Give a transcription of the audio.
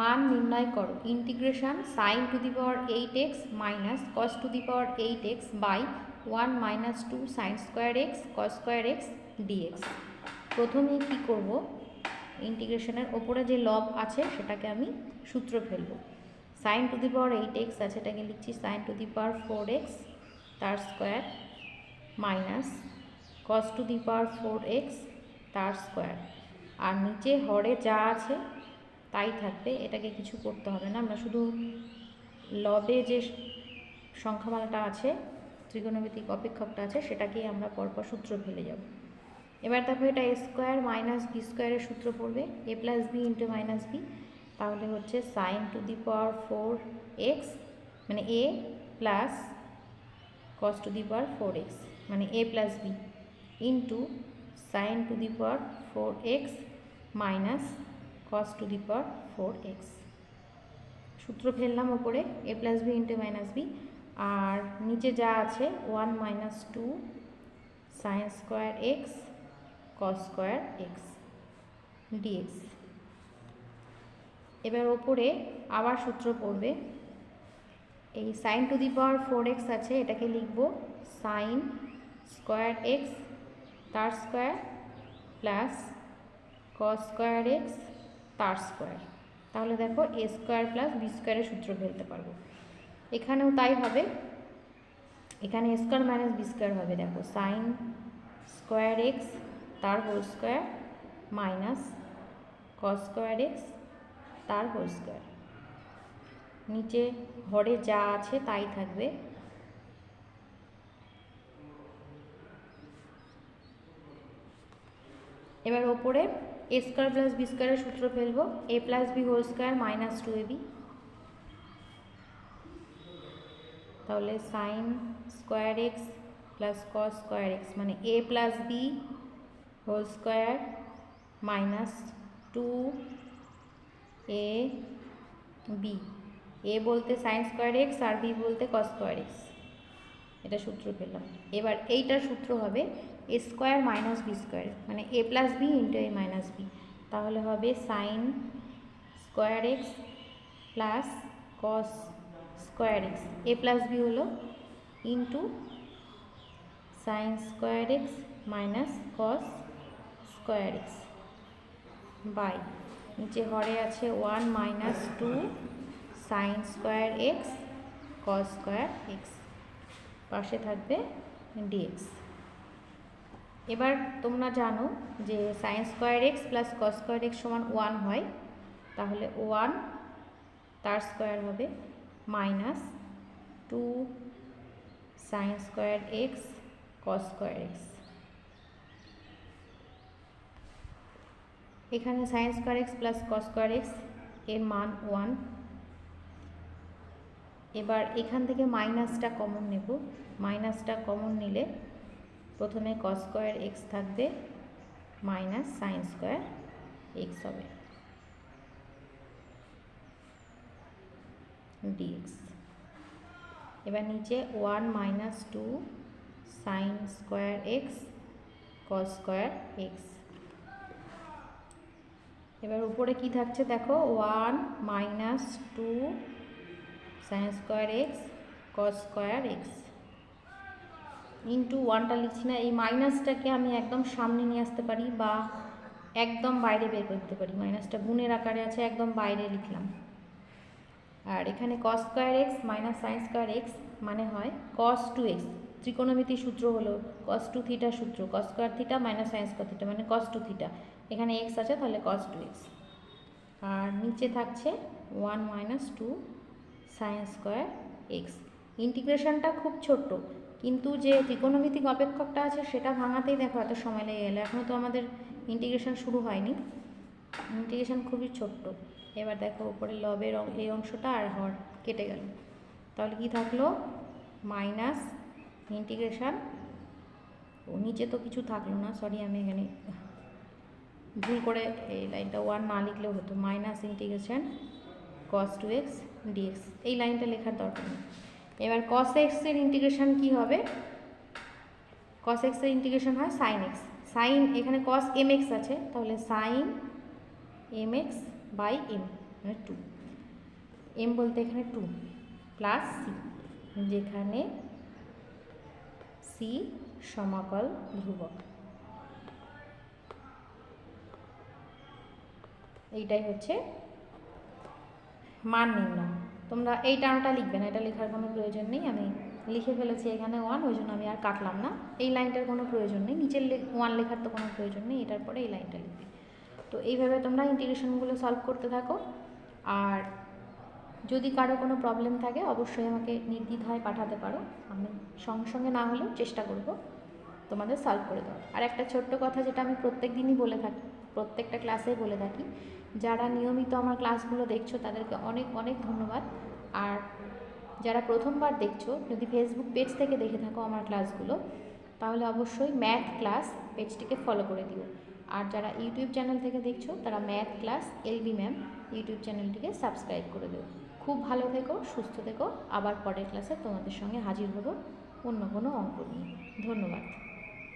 মান নির্ণয় করো। Integration sine to the power eight x minus cos to the power eight x by one minus two sine square x cos square x dx প্রথমে কী করব? ইন্টিগ্রেশনের ওপরে যে লব আছে, সেটাকে আমি সূত্র ফেলব। Sine to the power eight x আছে, এটাকে লিখছি sine to the power four x তার square minus cos to the power four x তার স্কোয়ার আর নিচে হরে যা আছে তাই থাকবে, এটাকে কিছু করতে হবে না। আমরা শুধু লবে যে সংখ্যামালাটা আছে, ত্রিকোণমিতিক অপেক্ষকটা আছে, সেটাকেই আমরা পরপর সূত্র ফেলে যাব। এবার দেখো এটা স্কোয়ার মাইনাস বি স্কোয়ারের সূত্র পড়বে। A plus B into minus B তাহলে হচ্ছে sine to the power four x মানে A plus cos to the power four x মানে A plus B into sine to the power four x minus cos to the power four x সূত্র ফেললাম ওপরে A plus B into minus B আর নিচে যা আছে one minus two sine square x cos square x dx এবার ওপরে আবার সূত্র পড়বে, এই sine to the power four x আছে, এটাকে লিখব সাইন স্কোয়ার এক্স তার square plus cos square x তার স্কোয়ার। তাহলে দেখো এ স্কোয়ার প্লাস বি স্কোয়ারের সূত্র ফেলতে পারব। এখানেও তাই হবে। এখানে স্কোয়ার মাইনাস বি স্কোয়ার হবে। দেখো সাইন স্কোয়ার এক্স, তার whole square minus cos square x, তার হোল স্কোয়ার। নিচে হরে যা আছে তাই থাকবে। এবার ওপরে এ স্কোয়ার প্লাস বি স্কোয়ারের সূত্র ফেলব। A plus B whole square minus two A B তাহলে sine square x plus cos square x মানে A plus B whole square minus two A B A বলতে সাইন স্কোয়ার এক্স আর B বলতে cos square x এটা সূত্র পেলাম। এবার এইটার সূত্র হবে A square minus B square মানে A plus B into A minus B তাহলে হবে sine square x plus cos square x A plus B হলো into sine square x minus cos square x by নিচে হরে আছে one minus two sine square x cos square x পাশে থাকবে dx এবার তোমরা জানো যে sine square x plus cos square x সমান ওয়ান হয়, তাহলে ওয়ান তার স্কোয়ার হবে minus two sine square x cos square x এখানে sine square x plus cos square এক্সের মান ওয়ান এবার এখান থেকে মাইনাসটা কমন নেব। মাইনাসটা কমন নিলে প্রথমে কস স্কোয়ার এক্স থাকবে মাইনাস সাইন স্কোয়ার এক্স হবে। ডিএক্স এবার নিচে one minus two sine square x cos square x এবার উপরে কি থাকছে দেখো? One minus two sine square x cos square x into ওয়ানটা লিখছি না, এই মাইনাসটাকে আমি একদম সামনে নিয়ে আসতে পারি বা একদম বাইরে বের করতে পারি। মাইনাসটা গুণের আকারে আছে, একদম বাইরে লিখলাম। আর এখানে cos square x minus sine square x মানে হয় কস টু এক্স ত্রিকোণমিতির সূত্র হলো কস টু থিটার সূত্র। Cos square theta minus sine square theta মানে কস টু থিটা এখানে এক্স আছে, তাহলে কস টু এক্স আর নিচে থাকছে one minus two sine square x ইন্টিগ্রেশনটা খুব ছোট্ট, কিন্তু যে ত্রিকোণমিতিক অপেক্ষকটা আছে সেটা ভাঙাতেই দেখো এত সময় লেগে গেলো। এখনও তো আমাদের ইন্টিগ্রেশন শুরু হয়নি। ইন্টিগ্রেশন খুবই ছোট্ট। এবার দেখো উপরে লবের এই অংশটা আর হর কেটে গেল। তাহলে কি থাকল? মাইনাস ইন্টিগ্রেশন ও, নিচে তো কিছু থাকল না সরি আমি এখানে ভুল করে এই লাইনটা ওয়ান না লিখলেও হতো। Minus integration cos two x dx এই লাইনটা লেখার দরকার নেই। এবার কস এক্সের ইন্টিগ্রেশন কি হবে? কস এক্সের ইন্টিগ্রেশন হয় সাইন এক্স সাইন এখানে কস এম এক্স আছে, তাহলে sine m x by m মানে টু এম বলতে এখানে টু প্লাস সি যেখানে সি সমাকল ধ্রুবক। এইটাই হচ্ছে মান নির্ণয়। তোমরা এই টার্মটা লিখবে না, এটা লেখার কোনো প্রয়োজন নেই, আমি লিখে ফেলেছি এখানে ওয়ান ওই জন্য আমি আর কাটলাম না। এই লাইনটার কোনো প্রয়োজন নেই, নিচের ওয়ান লেখার তো কোনো প্রয়োজন নেই, এটার পরে এই লাইনটা লিখবে। তো এইভাবে তোমরা ইন্টিগ্রেশনগুলো সলভ করতে থাকো। আর যদি কারও কোনো প্রবলেম থাকে, অবশ্যই আমাকে নির্দ্বিধায় পাঠাতে পারো। আমি সঙ্গে সঙ্গে না হলেও চেষ্টা করব তোমাদের সলভ করে দেওয়ার। আর একটা ছোট্ট কথা যেটা আমি প্রত্যেক দিনই বলে থাকি প্রত্যেকটা ক্লাসে বলে থাকি, যারা নিয়মিত আমার ক্লাসগুলো দেখছ তাদেরকে অনেক অনেক ধন্যবাদ। আর যারা প্রথমবার দেখছ, যদি ফেসবুক পেজ থেকে দেখে থাকো আমার ক্লাসগুলো, তাহলে অবশ্যই ম্যাথ ক্লাস পেজটিকে ফলো করে দিও। আর যারা ইউটিউব চ্যানেল থেকে দেখছ, তারা math class LB ma'am YouTube চ্যানেলটিকে সাবস্ক্রাইব করে দিও। খুব ভালো থেকো, সুস্থ থেকো, আবার পরের ক্লাসে তোমাদের সঙ্গে হাজির হব অন্য কোনো অঙ্ক নিয়ে। ধন্যবাদ।